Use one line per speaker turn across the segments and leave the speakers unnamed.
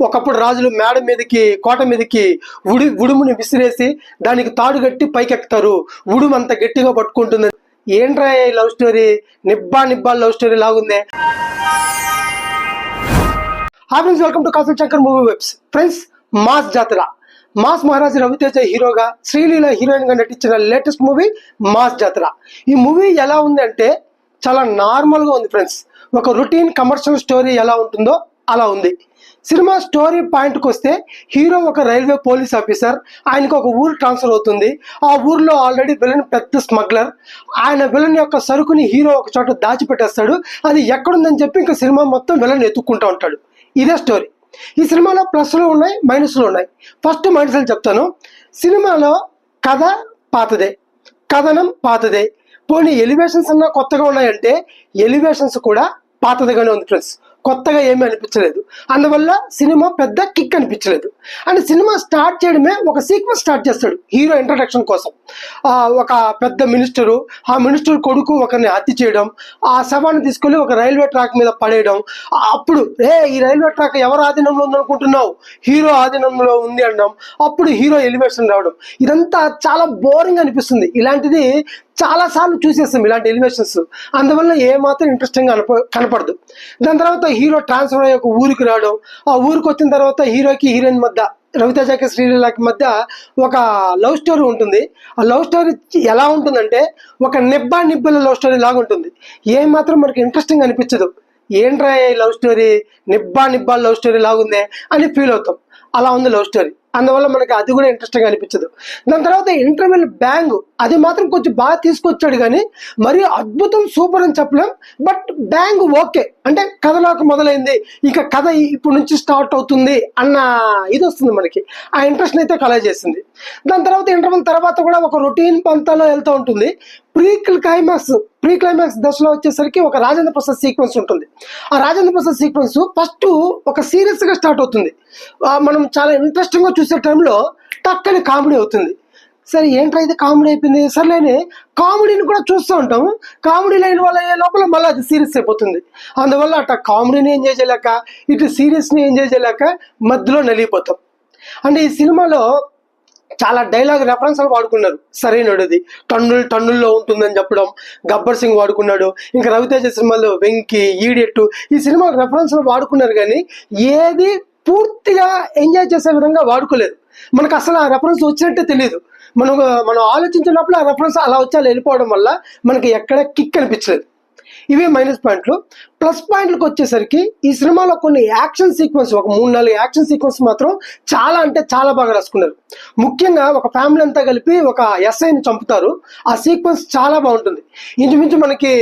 ఒకప్పుడు రాజులు మేడ మీదకి కోట మీదకి ఉడి ఉడుముని విసిరేసి దానికి తాడు కట్టి పైకెక్కుతారు ఉడుము అంత గట్టిగా పట్టుకుంటుంది. ఏంట్రా లవ్ స్టోరీ? నిబ్బా నిబ్బా లవ్ స్టోరీ లాగుందే. హాయ్ ఫ్రెండ్స్ వెల్కమ్ టు కాసుల్ చంకర్ movie webs. Friends mass Jathara. Mass Maharaj Ravi Teja హీరోగా శ్రీలీల హీరోయిన్గా నటించిన లేటెస్ట్ మూవీ మాస్ జాతర. ఈ మూవీ ఎలా ఉంది అంటే చాలా నార్మల్గా ఉంది ఫ్రెండ్స్. ఒక రొటీన్ కమర్షియల్ స్టోరీ ఎలా ఉంటుందో అలా ఉంది. సినిమా స్టోరీ పాయింట్కి వస్తే హీరో ఒక రైల్వే పోలీస్ ఆఫీసర్ ఆయనకు ఒక ఊరు ట్రాన్స్ఫర్ అవుతుంది. ఆ ఊర్లో ఆల్రెడీ విలన్ పెద్ద స్మగ్లర్. ఆయన విలన్ యొక్క సరుకుని హీరో ఒక చోట దాచిపెట్టేస్తాడు. అది ఎక్కడుందని చెప్పి ఇంకా సినిమా మొత్తం విలన్ ఎత్తుక్కుంటూ ఉంటాడు. ఇదే స్టోరీ. ఈ సినిమాలో ప్లస్లు ఉన్నాయి మైనస్లు ఉన్నాయి. ఫస్ట్ మైనస్లు చెప్తాను. సినిమాలో కథ పాతదే. కథనం పాతదే. పోనీ ఎలివేషన్స్ అన్నా కొత్తగా ఉన్నాయంటే ఎలివేషన్స్ కూడా పాతదిగానే ఉంది ఫ్రెండ్స్. కొత్తగా ఏమీ అనిపించలేదు. అందువల్ల సినిమా పెద్ద కిక్ అనిపించలేదు. అండ్ సినిమా స్టార్ట్ చేయడమే ఒక సీక్వెన్స్ స్టార్ట్ చేస్తాడు హీరో ఇంట్రడక్షన్ కోసం. ఒక పెద్ద మినిస్టరు ఆ మినిస్టర్ కొడుకు ఒకరిని హత్య చేయడం ఆ శవాన్ని తీసుకెళ్ళి ఒక రైల్వే ట్రాక్ మీద పడేయడం. అప్పుడు ఏ ఈ రైల్వే ట్రాక్ ఎవరు ఆధీనంలో ఉందనుకుంటున్నావు? హీరో ఆధీనంలో ఉంది అనడం. అప్పుడు హీరో ఎలివేషన్ రావడం. ఇదంతా చాలా బోరింగ్ అనిపిస్తుంది. ఇలాంటిది చాలాసార్లు చూసేస్తాం ఇలాంటి ఎలివేషన్స్. అందువల్ల ఏ మాత్రం ఇంట్రెస్టింగ్ కనప కనపడదు. దాని తర్వాత హీరో ట్రాన్స్ఫర్ అయ్యి ఒక ఊరికి రావడం. ఆ ఊరికి వచ్చిన తర్వాత హీరోకి హీరోయిన్ మధ్య రవితేజకి శ్రీలీలకి మధ్య ఒక లవ్ స్టోరీ ఉంటుంది. ఆ లవ్ స్టోరీ ఎలా ఉంటుందంటే ఒక నిబ్బా నిబ్బల లవ్ స్టోరీ లాగా ఉంటుంది. ఏ మాత్రం మనకి ఇంట్రెస్టింగ్ అనిపించదు. ఏంట్రా లవ్ స్టోరీ? నిబ్బా నిబ్బా లవ్ స్టోరీ లాగుందే అని ఫీల్ అవుతాం. అలా ఉంది లవ్ స్టోరీ. అందువల్ల మనకి అది కూడా ఇంట్రెస్టింగ్ అనిపించదు. దాని తర్వాత ఇంటర్వెల్ బ్యాంగ్ అది మాత్రం కొంచెం బాగా తీసుకొచ్చాడు కానీ మరీ అద్భుతం సూపర్ అని చెప్పలేం. But bang okay. అంటే కథలోకి మొదలైంది. ఇక కథ ఇప్పుడు నుంచి స్టార్ట్ అవుతుంది అన్న ఇది వస్తుంది మనకి. ఆ ఇంట్రెస్ట్ అయితే కలెక్ట్ చేసింది. దాని తర్వాత ఇంటర్వెల్ తర్వాత కూడా ఒక రొటీన్ పంతాలో వెళ్తూ ఉంటుంది. ప్రీ క్లైమాక్స్ ప్రీ క్లైమాక్స్ దశలో వచ్చేసరికి ఒక రాజేంద్ర ప్రసాద్ సీక్వెన్స్ ఉంటుంది. ఆ రాజేంద్ర ప్రసాద్ సీక్వెన్స్ ఫస్ట్ ఒక సీరియస్గా స్టార్ట్ అవుతుంది. మనం చాలా ఇంట్రెస్టింగ్గా చూసే టైంలో టక్కని కామెడీ అవుతుంది. సరే ఏంట్రా ఇది కామెడీ అయిపోయింది? సర్లేని కామెడీని కూడా చూస్తూ ఉంటాం. కామెడీ లైన్ వల్ల అయ్యే లోపల మళ్ళీ అది సీరియస్ అయిపోతుంది. అందువల్ల అట్ట కామెడీని ఎంజాయ్ చేయలేక ఇటు సీరియస్ని ఎంజాయ్ చేయలేక మధ్యలో నలిగిపోతాం. అంటే ఈ సినిమాలో చాలా డైలాగ్ రెఫరెన్స్లు వాడుకున్నారు. సరైనది టన్నులు టన్నుల్లో ఉంటుందని చెప్పడం. గబ్బర్ సింగ్ వాడుకున్నాడు. ఇంకా రవితేజ సినిమాలో వెంకి ఈడియట్టు ఈ సినిమా రెఫరెన్స్లు వాడుకున్నారు కానీ ఏది పూర్తిగా ఎంజాయ్ చేసే విధంగా వాడుకోలేదు. మనకు అసలు ఆ రెఫరెన్స్ వచ్చినట్టే తెలియదు మనం మనం ఆలోచించినప్పుడు ఆ రెఫరెన్స్ అలా వచ్చి అలా వెళ్ళిపోవడం వల్ల మనకి ఎక్కడ కిక్ అనిపించలేదు. ఇవే మైనస్ పాయింట్లు. ప్లస్ పాయింట్లకు వచ్చేసరికి ఈ సినిమాలో కొన్ని యాక్షన్ సీక్వెన్స్ ఒక మూడు నాలుగు యాక్షన్ సీక్వెన్స్ మాత్రం చాలా అంటే చాలా బాగా రాసుకున్నారు. ముఖ్యంగా ఒక ఫ్యామిలీ అంతా కలిపి ఒక ఎస్ఐని చంపుతారు. ఆ సీక్వెన్స్ చాలా బాగుంటుంది. ఇంచుమించు మనకి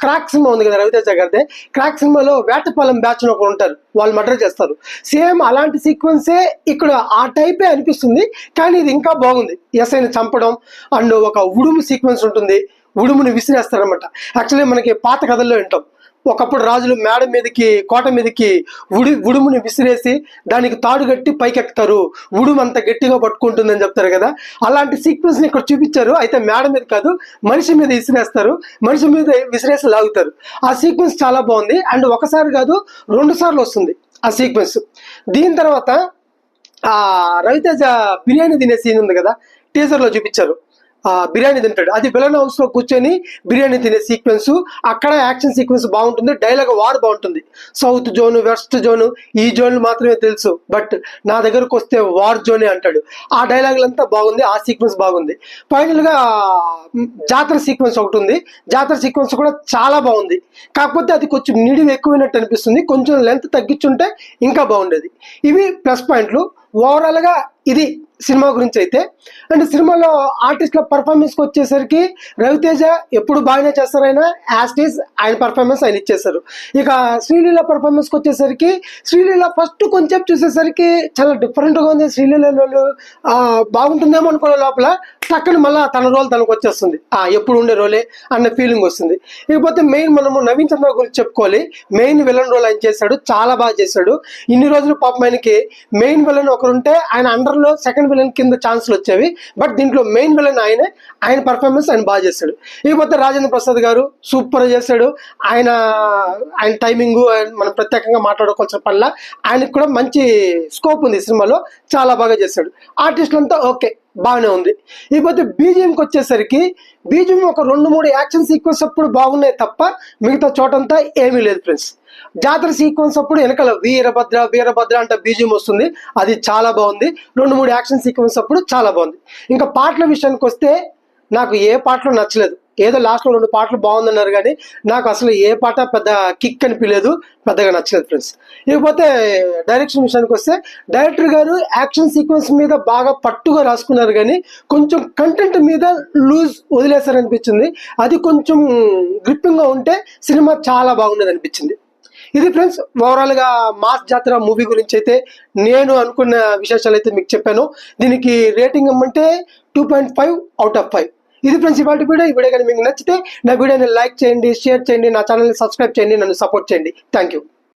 క్రాక్ సినిమా ఉంది కదా రవితేజ గారిదే. క్రాక్ సినిమాలో వేటపాలెం బ్యాచ్ ఒకరు ఉంటారు. వాళ్ళు మర్డర్ చేస్తారు. సేమ్ అలాంటి సీక్వెన్సే ఇక్కడ ఆ టైపే అనిపిస్తుంది. కానీ ఇది ఇంకా బాగుంది. ఎస్ఐని చంపడం. అండ్ ఒక ఉడుము సీక్వెన్స్ ఉంటుంది. ఉడుముని విసిరేస్తారనమాట యాక్చువల్లీ మనకి పాత కథల్లో వింటాం. ఒకప్పుడు రాజులు మేడ మీదకి కోట మీదకి ఉడి ఉడుముని విసిరేసి దానికి తాడు కట్టి పైకెక్కుతారు. ఉడుము అంత గట్టిగా పట్టుకుంటుందని చెప్తారు కదా. అలాంటి సీక్వెన్స్ని ఇక్కడ చూపించారు. అయితే మేడ మీద కాదు మనిషి మీద విసిరేస్తారు. మనిషి మీద విసిరేసి లాగుతారు. ఆ సీక్వెన్స్ చాలా బాగుంది. అండ్ ఒకసారి కాదు రెండు సార్లు వస్తుంది ఆ సీక్వెన్స్ దీని తర్వాత ఆ రవితేజ బిర్యానీ తినే సీన్ ఉంది కదా టీజర్లో చూపించారు. బిర్యానీ తింటాడు. అది విలన్ హౌస్లో కూర్చొని బిర్యానీ తినే సీక్వెన్స్ అక్కడ యాక్షన్ సీక్వెన్స్ బాగుంటుంది డైలాగ్ వార్ బాగుంటుంది. సౌత్ జోన్ వెస్ట్ జోన్ ఈ జోన్ మాత్రమే తెలుసు. బట్ నా దగ్గరకు వస్తే వార్ జోనే అంటాడు. ఆ డైలాగులంతా బాగుంది ఆ సీక్వెన్స్ బాగుంది. ఫైనల్గా జాతర సీక్వెన్స్ ఒకటి ఉంది. జాతర సీక్వెన్స్ కూడా చాలా బాగుంది. కాకపోతే అది కొంచెం నిడివి ఎక్కువైనట్టు అనిపిస్తుంది. కొంచెం లెంత్ తగ్గించుంటే ఇంకా బాగుండేది. ఇవి ప్లస్ పాయింట్లు ఓవరాల్గా ఇది సినిమా గురించి అయితే అండ్ సినిమాలో ఆర్టిస్ట్ల పర్ఫార్మెన్స్ వచ్చేసరికి రవితేజ ఎప్పుడు బాగానే చేస్తారు ఆయన. యాస్టీస్ ఆయన పర్ఫార్మెన్స్ ఆయన ఇచ్చేస్తారు ఇక శ్రీలీల పర్ఫార్మెన్స్ వచ్చేసరికి శ్రీలీల ఫస్ట్ కొంచెం చూసేసరికి చాలా డిఫరెంట్గా గా ఉంది. శ్రీలీలలో బాగుంటుందేమో అనుకున్న లోపల టక్కని మళ్ళీ తన రోల్ తనకు వచ్చేస్తుంది. ఆ ఎప్పుడు ఉండే రోలే అన్న ఫీలింగ్ వస్తుంది. ఇకపోతే మెయిన్ మనము నవీన్ చంద్ర గురించి చెప్పుకోవాలి. మెయిన్ విలన్ రోల్ ఆయన చేశాడు చాలా బాగా చేశాడు. ఇన్ని రోజులు పాపం ఆయనకి మెయిన్ విలన్ ఒకరు ఉంటే ఆయన అండర్లో సెకండ్ విలన్ కింద ఛాన్సులు వచ్చేవి. బట్ దీంట్లో మెయిన్ విలన్ ఆయనే ఆయన పర్ఫార్మెన్స్ ఆయన బాగా చేశాడు. ఇకపోతే రాజేంద్ర ప్రసాద్ గారు సూపర్ చేశాడు. ఆయన ఆయన టైమింగ్ మనం ప్రత్యేకంగా మాట్లాడుకోవాల్సిన పనిలా ఆయనకు కూడా మంచి స్కోప్ ఉంది సినిమాలో చాలా బాగా చేశాడు. ఆర్టిస్టులంతా ఓకే బాగానే ఉంది. ఇకపోతే బీజిఎంకి వచ్చేసరికి బీజిఎం ఒక రెండు మూడు యాక్షన్ సీక్వెన్స్ అప్పుడు బాగున్నాయి తప్ప మిగతా చోటంతా ఏమీ లేదు ఫ్రెండ్స్. జాతర సీక్వెన్స్ అప్పుడు వెనకాల వీరభద్ర వీరభద్ర అంటే బీజిఎం వస్తుంది. అది చాలా బాగుంది. రెండు మూడు యాక్షన్ సీక్వెన్స్ అప్పుడు చాలా బాగుంది. ఇంకా పాటల విషయానికి వస్తే నాకు ఏ పాటలు నచ్చలేదు. ఏదో లాస్ట్లో రెండు పాటలు బాగుందన్నారు కానీ నాకు అసలు ఏ పాట పెద్ద కిక్ అనిపించలేదు పెద్దగా నచ్చలేదు ఫ్రెండ్స్ ఇకపోతే డైరెక్షన్ విషయానికి వస్తే డైరెక్టర్ గారు యాక్షన్ సీక్వెన్స్ మీద బాగా పట్టుగా రాసుకున్నారు కానీ కొంచెం కంటెంట్ మీద లూజ్ వదిలేశారనిపించింది. అది కొంచెం గ్రిప్పింగ్గా ఉంటే సినిమా చాలా బాగుండేది అనిపించింది. ఇది ఫ్రెండ్స్ ఓవరాల్గా మాస్ జాతర మూవీ గురించి అయితే నేను అనుకున్న విశేషాలు అయితే మీకు చెప్పాను. దీనికి రేటింగ్ ఇమ్మంటే two point five out of five ఇది ఫ్రెండ్స్ ఇవాళ వీడియో. ఈ వీడియో కానీ మీకు నచ్చితే నా వీడియోని లైక్ చేయండి షేర్ చేయండి నా ఛానల్ని సబ్స్క్రైబ్ చేయండి నన్ను సపోర్ట్ చేయండి. Thank you